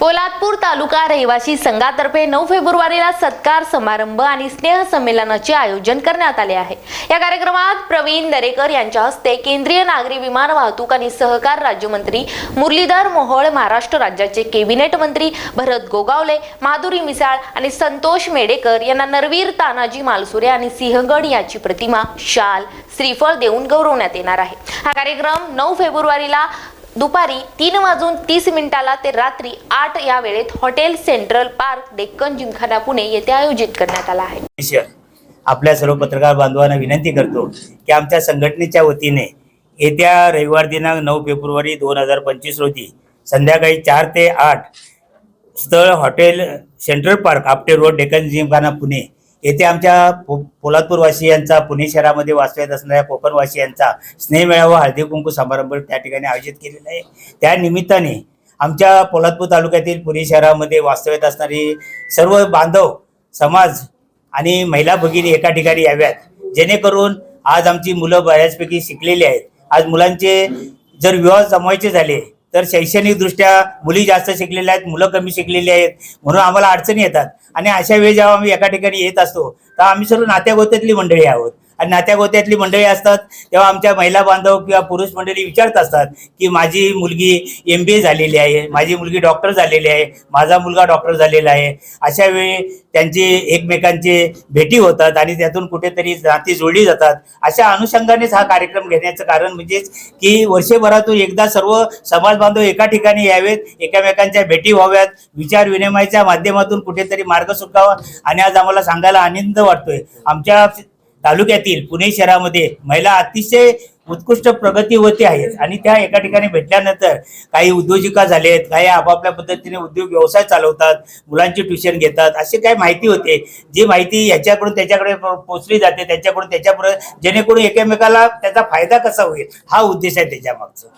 पोलादपूर तालुका रहिवासी संघातर्फे नऊ फेब्रुवारीला सत्कार समारंभ आणि स्नेह संमेलनाचे आयोजन करण्यात आले आहे. या कार्यक्रमात प्रवीण दरेकर यांच्या हस्ते केंद्रीय नागरी विमान वाहतूक आणि सहकार राज्यमंत्री मुरलीधर मोहोळ महाराष्ट्र राज्याचे कॅबिनेट मंत्री भरत गोगावले माधुरी मिसाळ आणि संतोष मेडेकर यांना नरवीर तानाजी मालसुरे आणि सिंहगड याची प्रतिमा शाल श्रीफळ देऊन गौरवण्यात येणार आहे. हा कार्यक्रम नऊ फेब्रुवारीला दुपारी तीन वाजून तीस मिनिटाला ते रात्री आठ या वेळेत hotel central park Deccan Gymkhana Pune येथे आयोजित करण्यात आला आहे. आपल्या सर्व पत्रकार बांधवांना विनंती करतो की आमच्या संघटनेच्या वतीने येत्या रविवार दिनांक नऊ फेब्रुवारी दोन हजार पंचवीस रोजी संध्याकाळी चार ते आठ स्थळ hotel central park Apte road Deccan Gymkhana Pune येथे आमच्या पो पोलादपूरवासियांचा पुणे शहरामध्ये वास्तव्यात असणाऱ्या कोकणवासियांचा स्नेहमेळावा हळदी कुंकू समारंभ त्या ठिकाणी आयोजित केलेला आहे. त्या निमित्ताने आमच्या पोलादपूर तालुक्यातील पुणे शहरामध्ये वास्तव्यात असणारी सर्व बांधव समाज आणि महिला भगिनी एका ठिकाणी याव्यात. जेणेकरून आज आमची मुलं बऱ्याचपैकी शिकलेली आहेत. आज मुलांचे जर विवाह जमवायचे झाले तर शैक्षणिकदृष्ट्या मुली जास्त शिकलेल्या आहेत मुलं कमी शिकलेली आहेत म्हणून आम्हाला अडचणी येतात. आणि अशा वेळी जेव्हा आम्ही एका ठिकाणी येत असतो तर आम्ही सर्व नात्यागोत्यातली मंडळी आहोत. आणि नात्यागोत्यातली मंडळी असतात तेव्हा आमच्या महिला बांधव किंवा पुरुष मंडळी विचारत असतात की माझी मुलगी एम बी ए झालेली आहे माझी मुलगी डॉक्टर झालेली आहे माझा मुलगा डॉक्टर झालेला आहे. अशा वेळी त्यांची एकमेकांचे भेटी होतात आणि त्यातून कुठेतरी नाती जोडली जातात. अशा अनुषंगानेच हा कार्यक्रम घेण्याचं कारण म्हणजेच की वर्षभरातून एकदा सर्व समाज बांधव एका ठिकाणी यावेत एकमेकांच्या भेटी व्हाव्यात विचार विनिमयाच्या माध्यमातून कुठेतरी मार्ग सुटावा आणि आज आम्हाला सांगायला आनंद वाटतोय. आमच्या तालुक्यातील पुणे शहरामध्ये महिला अतिशय उत्कृष्ट प्रगती होते आहेत आणि त्या एका ठिकाणी भेटल्यानंतर काही उद्योजिका झालेत काही आपापल्या पद्धतीने उद्योग व्यवसाय चालवतात मुलांची ट्युशन घेतात अशी काही माहिती होते. जी माहिती याच्याकडून त्याच्याकडे पोचली पोहोचली जाते त्याच्याकडून त्याच्यापर्यंत जेणेकरून एकमेकाला त्याचा फायदा कसा होईल हा उद्देश आहे त्याच्या मागचा